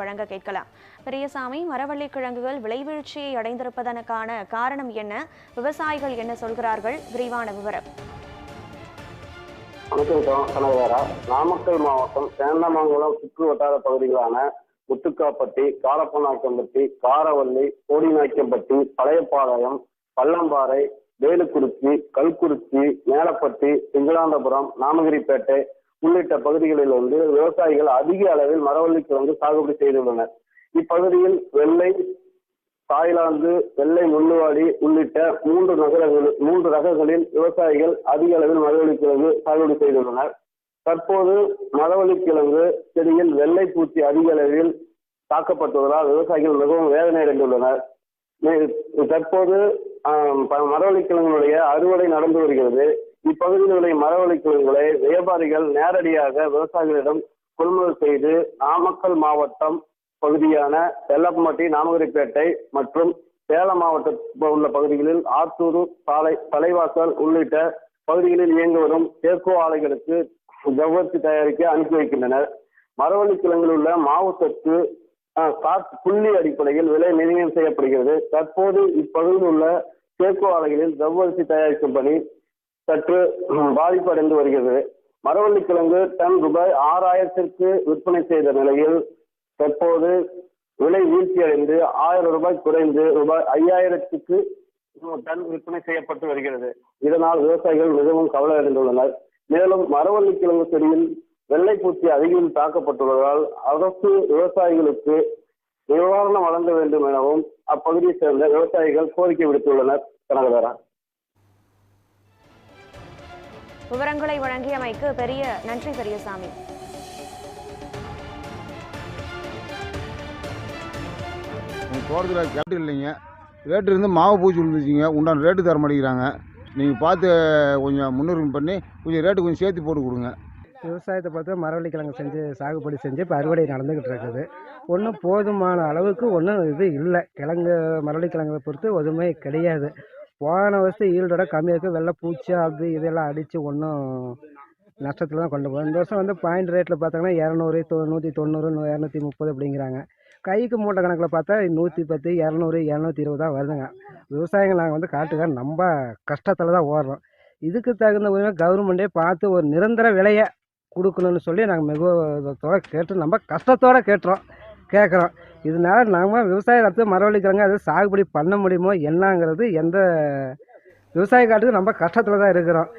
வழங்க கேட்கலாம். பெரியசாமி மரவள்ளி கிழங்குகள் விளைவீழ்ச்சியை அடைந்திருப்பதற்கான காரணம் என்ன? விவசாயிகள் என்ன சொல்கிறார்கள்? விரிவான விவரம். வணக்கம் நாமக்கல் மாவட்டம் சேந்தமங்கலம் சுற்று வட்டார பகுதிகளான முத்துக்காப்பட்டி காரப்பநாக்கம்பட்டி காரவள்ளி கோடிநாயக்கம்பட்டி பழையப்பாளையம் பள்ளம்பாறை வேலுக்குறிச்சி கல்குறிச்சி மேலப்பட்டி சிங்களாந்தபுரம் நாமகிரிப்பேட்டை உள்ளிட்ட பகுதிகளில் வந்து விவசாயிகள் அதிக அளவில் மரவள்ளி கிழங்கு சாகுபடி செய்துள்ளனர். இப்பகுதியில் வெள்ளை தாய்லாந்து வெள்ளை முள்ளுவாடி உள்ளிட்ட மூன்று நகரங்களில் மூன்று ரகங்களில் விவசாயிகள் அதிக அளவில் மரவள்ளி கிழங்கு சாகுபடி செய்துள்ளனர். தற்போது மரவள்ளி கிழங்கு செடியில் வெள்ளை பூச்சி அதிக அளவில் தாக்கப்பட்டுள்ளதால் விவசாயிகள் மிகவும் வேதனை அடைந்துள்ளனர். தற்போது ஆம், மரவள்ளி கிழங்குடைய அறுவடை நடந்து வருகிறது. இப்பகுதியில் உள்ள மரவள்ளி கிழங்குகளை வியாபாரிகள் நேரடியாக விவசாயிகளிடம் கொள்முதல் செய்து நாமக்கல் மாவட்டம் பகுதியான செல்லப்பட்டி நாமகிரிப்பேட்டை மற்றும் சேலம் மாவட்டத்தில் உள்ள பகுதிகளில் ஆத்தூர் சாலை தலைவாசல் உள்ளிட்ட பகுதிகளில் இயங்கி வரும் தேக்கோ ஆலைகளுக்கு ஜவ்வரிசி தயாரிக்க அனுப்பி வைக்கின்றனர். மரவள்ளி கிழங்கில் உள்ள மாவு சத்து புள்ளி அடிப்படையில் விலை நிர்ணயம் செய்யப்படுகிறது. தற்போது இப்பகுதியில் உள்ள தேக்கோ ஆலைகளில் ஜவ்வரிசி தயாரிக்கும் பணி சற்று பாதிப்படைந்து வருகிறது. மரவள்ளிக்கிழங்கு டன் ரூபாய் ஆறாயிரத்திற்கு விற்பனை செய்த நிலையில் தற்போது விலை வீழ்ச்சியடைந்து ஆயிரம் ரூபாய் குறைந்து ரூபாய் ஐயாயிரத்துக்கு டன் விற்பனை செய்யப்பட்டு வருகிறது. இதனால் விவசாயிகள் மிகவும் கவலை அடைந்துள்ளனர் மேலும் மரவள்ளி கிழங்கு செடியில் வெள்ளைப்பூச்சி அதிகம் தாக்கப்பட்டுள்ளதால் அரசு விவசாயிகளுக்கு நிவாரணம் வழங்க வேண்டும் எனவும் அப்பகுதியைச் சேர்ந்த விவசாயிகள் கோரிக்கை விடுத்துள்ளனர். கனகதாரா? விவரங்களை வழங்கியமைக்கு பெரிய நன்றி பெரியசாமி தோட்டத்தில் கேட்டு இல்லைங்க. ரேட்டு இருந்து மாவு பூச்சி விழுந்துச்சிங்க. உண்டான ரேட்டு தர மாட்டேங்கிறாங்க. நீங்கள் பார்த்து கொஞ்சம் முன்னுரிமை பண்ணி கொஞ்சம் ரேட்டு கொஞ்சம் சேர்த்து போட்டு கொடுங்க. விவசாயத்தை பார்த்து மரவள்ளி கிழங்கு செஞ்சு சாகுபடி செஞ்சு இப்போ அறுவடை நடந்துக்கிட்டு இருக்குது. ஒன்றும் போதுமான அளவுக்கு ஒன்றும் இது இல்லை. கிழங்கு மரவள்ளி கிழங்கை பொறுத்து எதுவுமே கிடையாது. போன வருஷம் ஈல்டோட கம்மியாக இருக்குது வெள்ளை பூச்சி அது இதெல்லாம் அடித்து ஒன்றும் நஷ்டத்தில் தான் கொண்டு போகும் இந்த வருஷம் வந்து பாயிண்ட் ரேட்டில் பார்த்தாங்கன்னா இரநூறு தொ நூற்றி தொண்ணூறு இரநூத்தி முப்பது அப்படிங்கிறாங்க. கைக்கு மூட்டை கணக்கில் பார்த்தா நூற்றி பத்து இரநூறு இரநூத்தி இருபது தான் வருதுங்க. விவசாயிகள் நாங்கள் வந்து காட்டுக்கார ரொம்ப கஷ்டத்தில் தான் ஓடுறோம். இதுக்கு தகுந்த உரிமை கவர்மெண்ட்டே பார்த்து ஒரு நிரந்தர விலையை கொடுக்கணும்னு சொல்லி நாங்கள் மிகுவத்தோட கேட்டு நம்ம கஷ்டத்தோட கேட்டுறோம். கேட்குறோம் இதனால நாம் விவசாய அடுத்து மரவழிக்கிறாங்க அது சாகுபடி பண்ண முடியுமோ என்னங்கிறது எந்த விவசாய காட்டுக்கு நம்ம கஷ்டத்தில் தான் இருக்கிறோம்.